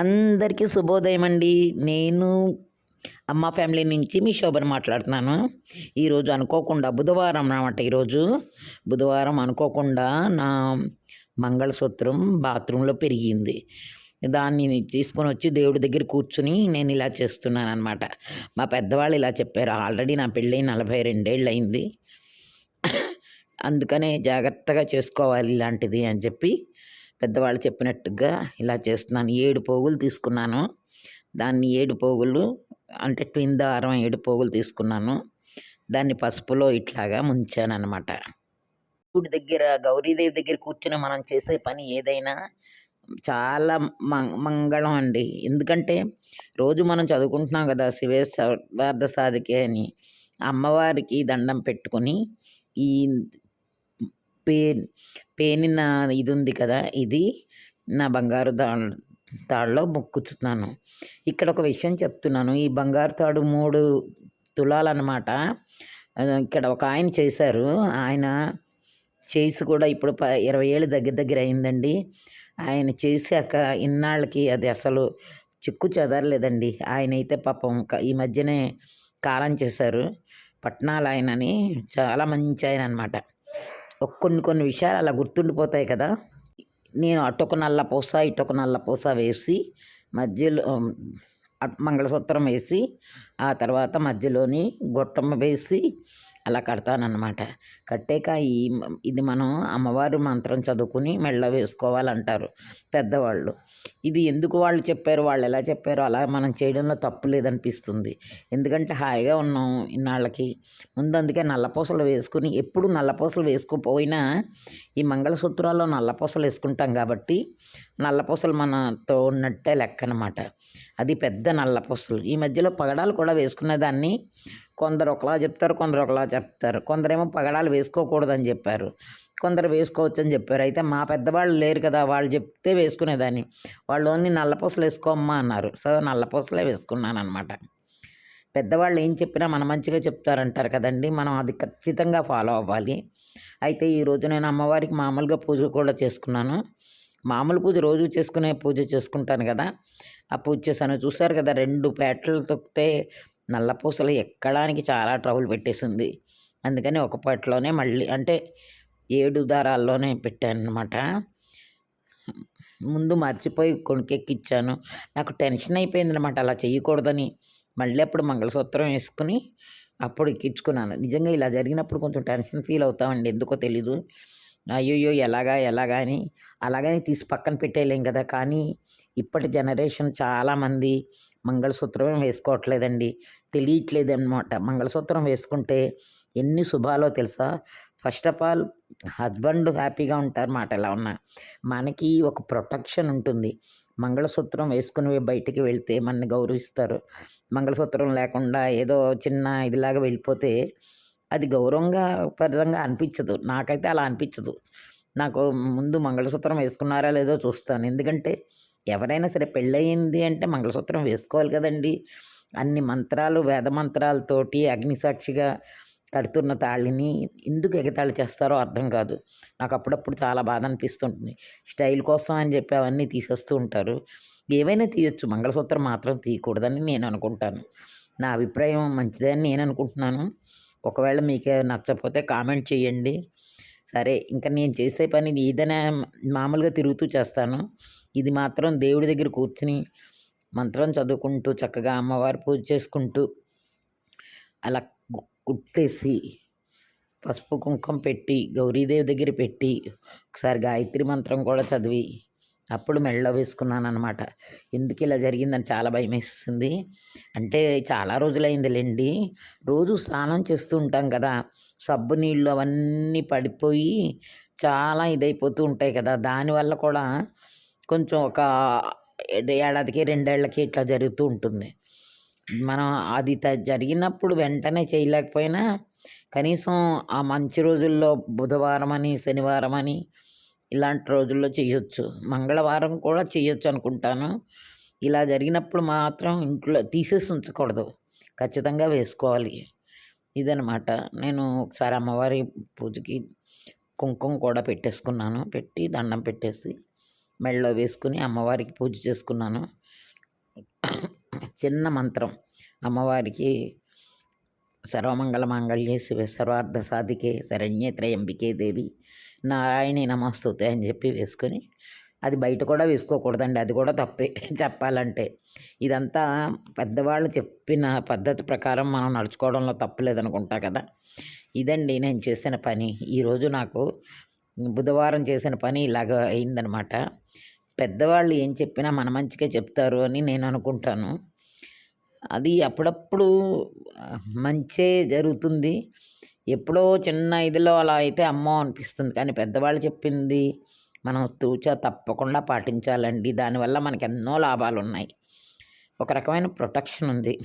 అందరికీ శుభోదయం అండి. నేను అమ్మ ఫ్యామిలీ నుంచి మీ శోభను మాట్లాడుతున్నాను. ఈరోజు అనుకోకుండా బుధవారం అన్నమాట ఈరోజు బుధవారం అనుకోకుండా నా మంగళసూత్రం బాత్రూంలో పెరిగింది. దాన్ని తీసుకొని వచ్చి దేవుడి దగ్గర కూర్చుని నేను ఇలా చేస్తున్నాను అనమాట మా పెద్దవాళ్ళు ఇలా చెప్పారు. ఆల్రెడీ నా పెళ్ళి నలభై రెండేళ్ళు అయింది. అందుకనే జాగ్రత్తగా చేసుకోవాలి ఇలాంటిది అని చెప్పి పెద్దవాళ్ళు చెప్పినట్టుగా ఇలా చేస్తున్నాను. ఏడు పోగులు తీసుకున్నాను. దాన్ని ఏడు పోగులు అంటే ట్విన్ దారం ఏడు పోగులు తీసుకున్నాను. దాన్ని పసుపులో ఇట్లాగా ముంచాను అనమాట గుడి దగ్గర గౌరీదేవి దగ్గర కూర్చుని మనం చేసే పని ఏదైనా చాలా మం- మంగళం అండి. ఎందుకంటే రోజు మనం చదువుకుంటున్నాం కదా శివే సర్వార్థ సాధికే అని. అమ్మవారికి దండం పెట్టుకొని ఈ పే పేనిన ఇది ఉంది కదా ఇది నా బంగారు దా తాడులో మొక్కుతున్నాను ఇక్కడ ఒక విషయం చెప్తున్నాను. ఈ బంగారు తాడు మూడు తులాలన్నమాట. ఇక్కడ ఒక ఆయన చేశారు. ఆయన చేసి కూడా ఇప్పుడు ప ఇరవై ఏళ్ళు దగ్గర దగ్గర అయిందండి. ఆయన చేశాక ఇన్నాళ్ళకి అది అసలు చిక్కు చెదరలేదండి. ఆయన అయితే పాపం ఈ మధ్యనే కాలం చేశారు. పట్నాలు ఆయనని. చాలా మంచి ఆయన అనమాట కొన్ని కొన్ని విషయాలు అలా గుర్తుండిపోతాయి కదా. నేను అటొక నల్ల పూస ఇటొక నల్ల పూస వేసి మధ్యలో మంగళసూత్రం వేసి ఆ తర్వాత మధ్యలోని గొట్టం వేసి అలా కడతానన్నమాట. కట్టాక ఈ ఇది మనం అమ్మవారు మంత్రం చదువుకుని మెళ్ళ వేసుకోవాలంటారు పెద్దవాళ్ళు. ఇది ఎందుకు వాళ్ళు చెప్పారు వాళ్ళు ఎలా చెప్పారో అలా మనం చేయడంలో తప్పు లేదనిపిస్తుంది. ఎందుకంటే హాయిగా ఉన్నాం ఇన్నాళ్ళకి. ముందు అందుకే నల్లపూసలు వేసుకుని ఎప్పుడు నల్లపూసలు వేసుకోపోయినా ఈ మంగళసూత్రాల్లో నల్లపూసలు వేసుకుంటాం కాబట్టి నల్లపూసలు మనతో ఉన్నట్టే లెక్క అనమాట అది పెద్ద నల్లపూసలు. ఈ మధ్యలో పగడాలు కూడా వేసుకునేదాన్ని కొందరు ఒకలా చెప్తారు కొందరు ఒకలా చెప్తారు. కొందరేమో పగడాలు వేసుకోకూడదని చెప్పారు. కొందరు వేసుకోవచ్చని చెప్పారు. అయితే మా పెద్దవాళ్ళు లేరు కదా వాళ్ళు చెప్తే వేసుకునేదాన్ని. వాళ్ళు ఓన్లీ నల్లపూసలు వేసుకోమ్మా అన్నారు. సో నల్లపూసలే వేసుకున్నాను అనమాట పెద్దవాళ్ళు ఏం చెప్పినా మన మంచిగా చెప్తారంటారు కదండి. మనం అది ఖచ్చితంగా ఫాలో అవ్వాలి. అయితే ఈరోజు నేను అమ్మవారికి మామూలుగా పూజ కూడా చేసుకున్నాను. మామూలు పూజ రోజు చేసుకునే పూజ చేసుకుంటాను కదా. ఆ పూజ చేశాను. చూశారు కదా రెండు పేటలు తొక్కితే నల్లపూసలు ఎక్కడానికి చాలా ట్రబుల్ పెట్టేసింది. అందుకని ఒక పేటలోనే మళ్ళీ అంటే ఏడు దారాల్లోనే పెట్టాను అనమాట ముందు మర్చిపోయి కొనుకెక్కిచ్చాను నాకు టెన్షన్ అయిపోయింది అనమాట అలా చేయకూడదని మళ్ళీ అప్పుడు మంగళసూత్రం వేసుకుని అప్పుడు ఎక్కించుకున్నాను. నిజంగా ఇలా జరిగినప్పుడు కొంచెం టెన్షన్ ఫీల్ అవుతామండి. ఎందుకో తెలీదు. అయ్యయ్యో ఎలాగా ఎలాగా అని. అలాగని తీసి పక్కన పెట్టేయలేం కదా. కానీ ఇప్పటి జనరేషన్ చాలామంది మంగళసూత్రం వేసుకోవట్లేదండి. తెలియట్లేదు అనమాట మంగళసూత్రం వేసుకుంటే ఎన్ని శుభాలో తెలుసా? ఫస్ట్ ఆఫ్ ఆల్ హస్బెండ్ హ్యాపీగా ఉంటారు మాట ఎలా ఉన్నా. మనకి ఒక ప్రొటెక్షన్ ఉంటుంది. మంగళసూత్రం వేసుకుని బయటికి వెళ్తే మనని గౌరవిస్తారు. మంగళసూత్రం లేకుండా ఏదో చిన్న ఇదిలాగా వెళ్ళిపోతే అది గౌరవంగా పరంగా అనిపించదు. నాకైతే అలా అనిపించదు. నాకు ముందు మంగళసూత్రం వేసుకున్నారా లేదో చూస్తాను. ఎందుకంటే ఎవరైనా సరే పెళ్ళయింది అంటే మంగళసూత్రం వేసుకోవాలి కదండి. అన్ని మంత్రాలు వేద మంత్రాలతోటి అగ్నిసాక్షిగా కడుతున్న తాళిని ఎందుకు ఎగతాళి చేస్తారో అర్థం కాదు. నాకు అప్పుడప్పుడు చాలా బాధ అనిపిస్తుంటుంది. స్టైల్ కోసం అని చెప్పి అవన్నీ తీసేస్తూ ఉంటారు. ఏవైనా తీయొచ్చు. మంగళసూత్రం మాత్రం తీయకూడదని నేను అనుకుంటాను. నా అభిప్రాయం మంచిదే అని నేను అనుకుంటున్నాను. ఒకవేళ మీకు నచ్చకపోతే కామెంట్ చేయండి. సరే ఇంకా నేను చేసే పని ఏదైనా మామూలుగా తిరుగుతూ చేస్తాను. ఇది మాత్రం దేవుడి దగ్గర కూర్చుని మంత్రం చదువుకుంటూ చక్కగా అమ్మవారి పూజ చేసుకుంటూ అలా గు- కుట్టేసి పసుపు కుంకుమ పెట్టి గౌరీదేవి దగ్గర పెట్టి ఒకసారి గాయత్రి మంత్రం కూడా చదివి అప్పుడు మెళ్ళ వేసుకున్నాను అనమాట ఎందుకు ఇలా జరిగిందని చాలా భయం వేసింది అంటే చాలా రోజులైందిలేండి. రోజు స్నానం చేస్తూ ఉంటాం కదా. సబ్బు నీళ్ళు అవన్నీ పడిపోయి చాలా ఇదైపోతూ ఉంటాయి కదా. దానివల్ల కూడా కొంచెం ఒక ఏడాదికి రెండేళ్ళకి ఇట్లా జరుగుతూ ఉంటుంది. మనం అది త- జరిగినప్పుడు వెంటనే చేయలేకపోయినా కనీసం ఆ మంచి రోజుల్లో బుధవారం అని శనివారం అని ఇలాంటి రోజుల్లో చేయొచ్చు. మంగళవారం కూడా చేయొచ్చు అనుకుంటాను. ఇలా జరిగినప్పుడు మాత్రం ఇంట్లో తీసేసి ఉంచకూడదు. ఖచ్చితంగా వేసుకోవాలి. ఇదనమాట నేను ఒకసారి అమ్మవారి పూజకి కుంకుమ కూడా పెట్టేసుకున్నాను. పెట్టి దండం పెట్టేసి మెడలో వేసుకుని అమ్మవారికి పూజ చేసుకున్నాను. చిన్న మంత్రం. అమ్మవారికి సర్వమంగళ మాంగళ్యే శివ సర్వార్థ సాధికే శరణ్యే త్రయంబికే దేవి నారాయణి నమస్తుతే అని చెప్పి వేసుకొని అది బయట కూడా వేసుకోకూడదండి. అది కూడా తప్పే చెప్పాలంటే. ఇదంతా పెద్దవాళ్ళు చెప్పిన పద్ధతి ప్రకారం మనం నడుచుకోవడంలో తప్పులేదనుకుంటా కదా. ఇదండి నేను చేసిన పని. ఈరోజు నాకు బుధవారం చేసిన పని ఇలాగ అయిందనమాట. పెద్దవాళ్ళు ఏం చెప్పినా మన మంచిగా చెప్తారు అని నేను అనుకుంటాను. అది అప్పుడప్పుడు మంచే జరుగుతుంది. ఎప్పుడో చిన్న ఇదిలో అలా అయితే అమ్మో అనిపిస్తుంది. కానీ పెద్దవాళ్ళు చెప్పింది మనం తూచా తప్పకుండా పాటించాలండి. దానివల్ల మనకి ఎన్నో లాభాలు ఉన్నాయి ఒక రకమైన ప్రొటెక్షన్ ఉంది.